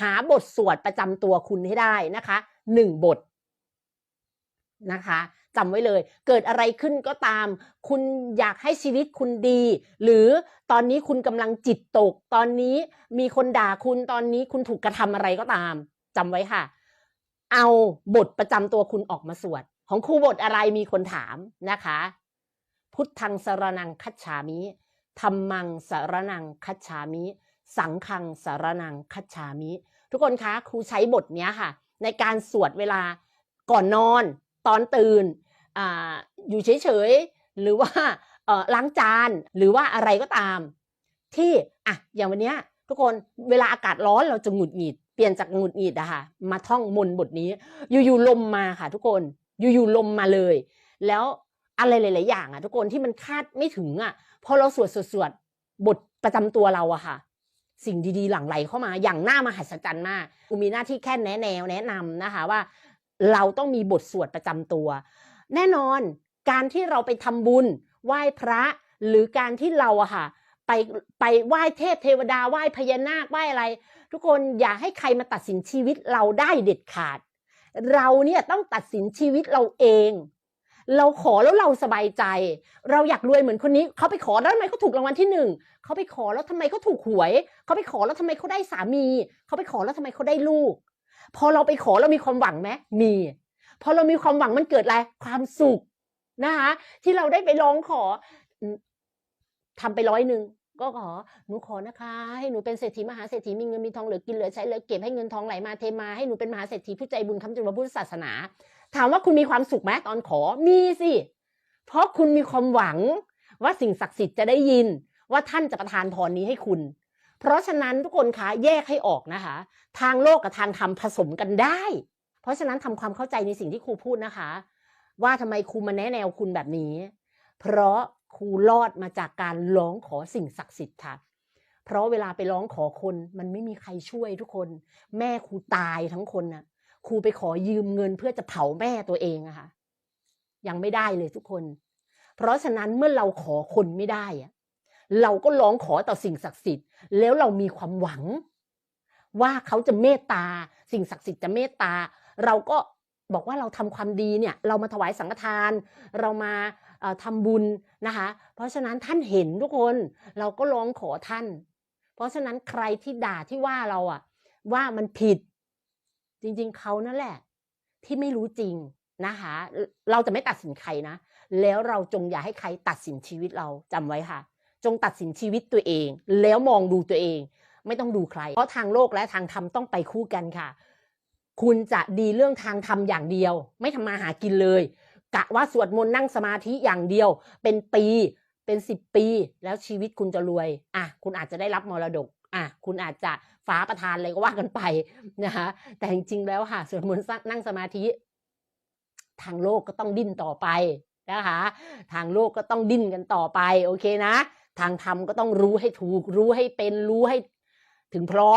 หาบทสวดประจำตัวคุณให้ได้นะคะหนึ่งบทนะคะจำไว้เลย เกิดอะไรขึ้นก็ตาม คุณอยากให้ชีวิตคุณดี หรือตอนนี้คุณกำลังจิตตก ตอนนี้มีคนด่าคุณตอนนี้คุณถูกกระทำอะไรก็ตามจำไว้ค่ะ เอาบทประจำตัวคุณออกมาสวด ของครูบทอะไรมีคนถามนะคะ พุทธังสรนังคัจฉามิธรรมังสรนังคัจฉามิ สังฆังสารนังคัจฉามิ ทุกคนคะครูใช้บทเนี้ยค่ะ ในการสวดเวลาก่อนนอน ตอนตื่นออยู่เฉยๆ หรือว่าล้างจานหรือว่าอะไรก็ตาม ที่อะอย่างวันเนี้ยทุกคนเวลาอากาศร้อนเราจะหงุดหงิดเปลี่ยนจากหงุดหงิดอะค่ะมาท่องมนบทนี้ อยู่ๆลมมาค่ะทุกคนอยู่ๆลมมาเลย แล้วอะไรหลาย ๆ อย่างอะทุกคนที่มันคาดไม่ถึงอะพอเราสวดสวดสวดบทประจำตัวเราอะค่ะ สิ่งดีๆ หลั่งไหลเข้ามาอย่างน่ามหัศจรรย์มากกูมีหน้าที่แค่แนะแนวแนะนำนะคะว่า เราต้องมีบทสวดประจำตัว แน่นอนการที่เราไปทำบุญไหว้พระหรือการที่เราอะค่ะไปไปไหว้เทพเทวดาไหว้พญานาคไหว้อะไร ทุกคนอย่าให้ใครมาตัดสินชีวิตเราได้เด็ดขาด เราเนี่ยต้องตัดสินชีวิตเราเอง เราขอแล้วเราสบายใจ เราอยากรวยเหมือนคนนี้เขาไปขอแล้วทำไมเขาถูกรางวัลที่หนึ่งเขาไปขอแล้วทำไมเขาถูกหวยเขาไปขอแล้วทำไมเขาได้สามีเขาไปขอแล้วทำไมเขาได้ลูก พอเราไปขอเรามีความหวังไหมมี พอเรามีความหวังมันเกิดอะไรความสุขนะคะที่เราได้ไปร้องขออืมทำไปร้อยหนึ่ง ก็ขอหนูขอนะคะ ให้หนูเป็นเศรษฐีมหาเศรษฐีมีเงินมีทองเหลือกินเหลือใช้เหลือเก็บให้เงินทองไหลมาเทมาให้หนูเป็นมหาเศรษฐีผู้ใจบุญคำจุนพระพุทธศาสนา ถามว่าคุณมีความสุขไหมตอนขอมีสิเพราะคุณมีความหวังว่าสิ่งศักดิ์สิทธิ์จะได้ยิน ว่าท่านจะประทานพรนี้ให้คุณ เพราะฉะนั้นทุกคนคะแยกให้ออกนะคะ ทางโลกกับทางธรรมผสมกันได้ เพราะฉะนั้นทำความเข้าใจในสิ่งที่ครูพูดนะคะ ว่าทำไมครูมาแนะแนวคุณแบบนี้ เพราะ ครูรอดมาจากการร้องขอสิ่งศักดิ์สิทธิ์ค่ะ เพราะเวลาไปร้องขอคนมันไม่มีใครช่วยทุกคน แม่ครูตายทั้งคนน่ะครูไปขอยืมเงินเพื่อจะเผาแม่ตัวเองอะค่ะ ยังไม่ได้เลยทุกคน เพราะฉะนั้นเมื่อเราขอคนไม่ได้อะเราก็ร้องขอต่อสิ่งศักดิ์สิทธิ์ แล้วเรามีความหวัง ว่าเขาจะเมตตา สิ่งศักดิ์สิทธิ์จะเมตตา เราก็บอกว่าเราทำความดีเนี่ย เรามาถวายสังฆทาน เรามา ทำบุญนะคะ เพราะฉะนั้นท่านเห็นทุกคนเราก็ร้องขอท่าน เพราะฉะนั้นใครที่ด่าที่ว่าเราอะว่ามันผิด จริงๆเขานั่นแหละ ที่ไม่รู้จริงนะคะเราจะไม่ตัดสินใครนะ แล้วเราจงอย่าให้ใครตัดสินชีวิตเราจำไว้ค่ะ จงตัดสินชีวิตตัวเอง แล้วมองดูตัวเอง ไม่ต้องดูใคร เพราะทางโลกและทางธรรมต้องไปคู่กันค่ะ คุณจะดีเรื่องทางธรรมอย่างเดียว ไม่ทำมาหากินเลย กะว่าสวดมนต์นั่งสมาธิอย่างเดียว เป็นปี เป็นสิบปี แล้วชีวิตคุณจะรวย อะ คุณอาจจะได้รับมรดก อะ คุณอาจจะฟ้าประทานอะไรก็ว่ากันไปนะคะแต่จริงๆแล้วค่ะสวดมนต์นั่งสมาธิ ทางโลกก็ต้องดิ้นต่อไปนะคะ ทางโลกก็ต้องดิ้นกันต่อไป โอเคนะ ทางธรรมก็ต้องรู้ให้ถูก รู้ให้เป็น รู้ให้ถึงพร้อม